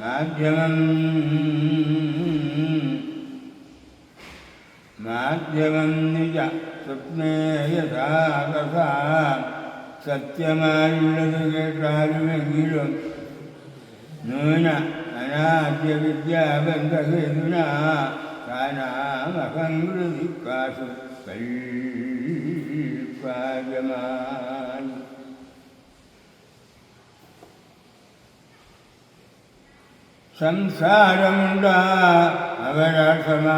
മാധ്യമം മാധ്യമം നിജ സ്വപ്നേ യഥാ തഥാ സത്യമായുള്ളത് കേട്ടാലുമെങ്കിലും നൂന അനാദ്യ വിദ്യാബന്ധഹേതുന താനാമഹംകൃതിക്കാസു കൽപ്പായമായി സംസാരമുണ്ടാ അവരാസമാ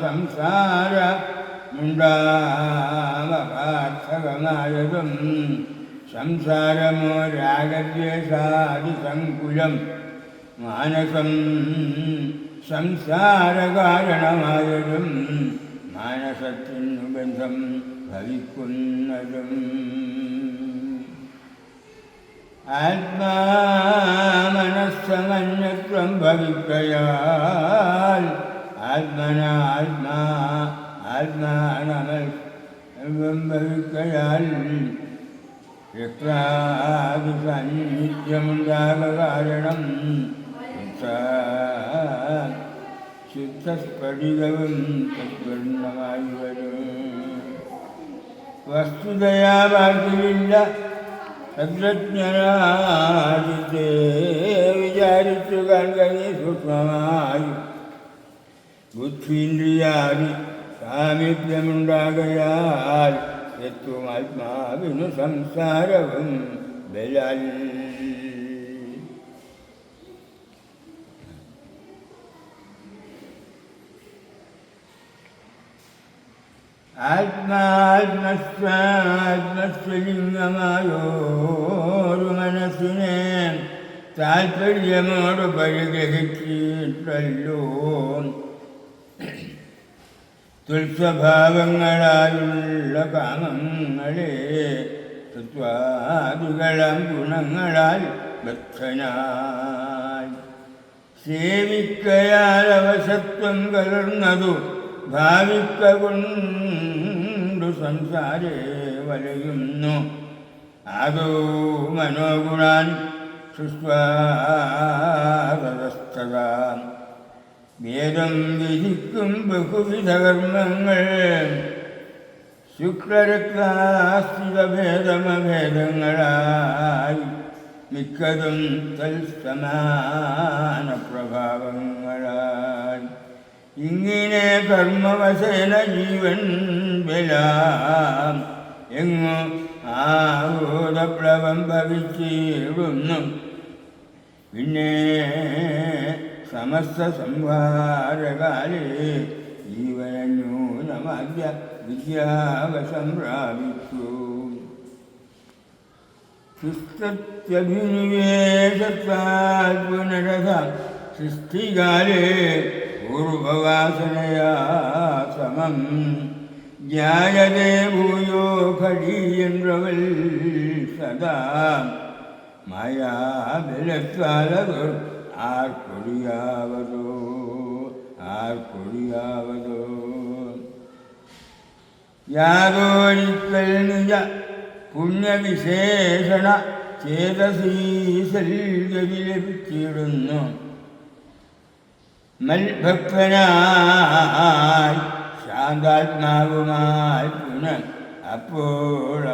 സംസാരമുണ്ടാമഹാർത്ഥകമായതും സംസാരമോ രാഗദ്വേഷാദിസങ്കുലം മാനസം സംസാരകാരണമായതും മാനസത്തിനു ബന്ധം ഭവിക്കുന്നതും. ആത്മാമനസ്സമന്യത്വം ഭവിക്കയാൽ ആത്മന ആത്മാ ആത്മാനമൽ ഭവിക്കയാൽ സാന്നിധ്യമുണ്ടാക കാരണം ചിത്തസ്ഫടികവും തദ്വർണമായി വരും. വസ്തുതയാ ബാക്കിയില്ല സദ്രജ്ഞനാദിത്തെ വിചാരിച്ചു കൺകണി സൂക്ഷ്മമായി. ബുദ്ധീന്ദ്രിയാദി സാമീപ്യമുണ്ടാകയാൽ എത്തും ആത്മാവിനു സംസാരവും ബലാൽ ആത്മാത്മസ്വലിംഗമായോരു മനസ്സിനെ താൽപ്പര്യമോട് പരിഗ്രഹിച്ചിട്ടല്ലോ തുൽസ്വഭാവങ്ങളാലുള്ള കാമങ്ങളെ തത്വാദികളം ഗുണങ്ങളാൽ ബദ്ധനായി. സേവിക്കയാൽ അവശത്വം കലർന്നതു ഭാവിക്ക കൊണ്ടു സംസാരേ വലയുന്നു. അതോ മനോഗുണാൻ സുസ്വാദസ്ഥത വേദം വിധിക്കും ബഹുവിധ കർമ്മങ്ങൾ. ശുക്ലരക്താസ്ഥിത ഭേദമഭേദങ്ങളായി മിക്കതും തൽസമാന പ്രഭാവങ്ങളായി ഇങ്ങനെ കർമ്മവശേന ജീവൻ ബലാം. എങ്ങു ആഹോദപ്ലവം ഭവിച്ചിടുന്നു പിന്നെ സമസ്ത സംഹാരകാലേ ജീവനന്യൂനമദ്യ വിദ്യാവശം പ്രാപിച്ചു. സുസ്ഥത്യഭിനിവേശത്താൽ പുനരഥ സൃഷ്ടികാലേ പൂർവവാസനയാ സമം ജ്ഞായതേ ഭൂയോ ഘടീയന്ത്രവൽ സദാ മായാബലത്താലതു ആർക്കൊടിയാവതോ? ആർക്കൊടിയാവതോ? യാതോരിക്കൽ നിജ പുണ്യവിശേഷണ ചേതസീസൽ ഗതി ലഭിച്ചിടുന്നു. മൽഭക്തനായി ശാന്താത്മാവുമായി പുനൻ അപ്പോൾ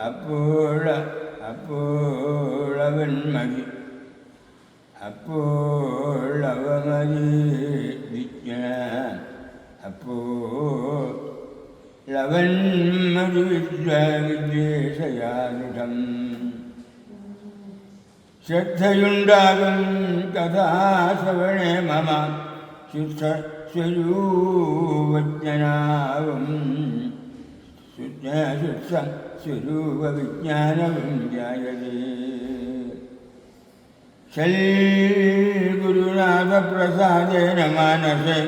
അപ്പോൾ അപ്പോഴവൻ മതി. അപ്പോൾ അവൻ മതി വിദ്വേഷയാനുഠം ശ്രദ്ധയുണ്ടാകും കഥാശ്രവണേ മമ. ശുദ്ധ സ്വരൂപജ്ഞനാവും ശുദ്ധ സ്വരൂപവിജ്ഞാനവും ജായതേ. ഗുരുനാഥപ്രസാദേന മാനസേ.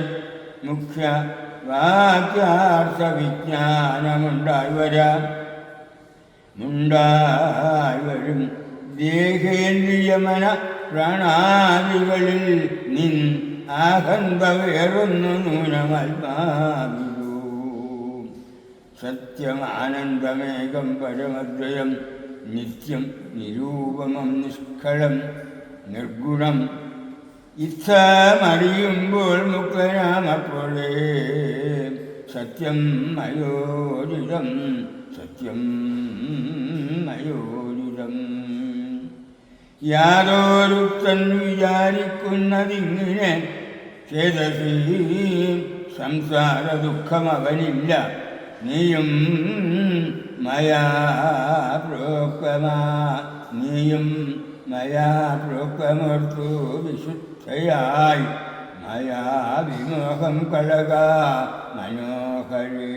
മുഖ്യ വാക്യാർത്ഥവിജ്ഞാനമുണ്ടായി വരാം. ഉണ്ടായി വരും ദേഹേന്ദ്രിയമന പ്രാണാദികളിൽ നിൻ ആഹന്ത വേറൊന്നു നൂനമൽമാവിലൂ സത്യമാനന്ദമേകം പരമദ്വയം നിത്യം നിരൂപമം നിഷ്കളം നിർഗുണം. ഇച്ഛമറിയുമ്പോൾ മുക്തനാമപ്പോഴേ സത്യം മയോരിതം സത്യം മയോജിതം യാതൊരുത്തൻ വിചാരിക്കുന്നതിങ്ങനെ ചേതസീ സംസാര ദുഃഖം അവനില്ല നീയും മയാ പ്രോക്തമാ നീയും മയാ പ്രോക്തമർത്തു വിശുദ്ധയായി. മയാ വിമോഹം കളക മനോഹരേ.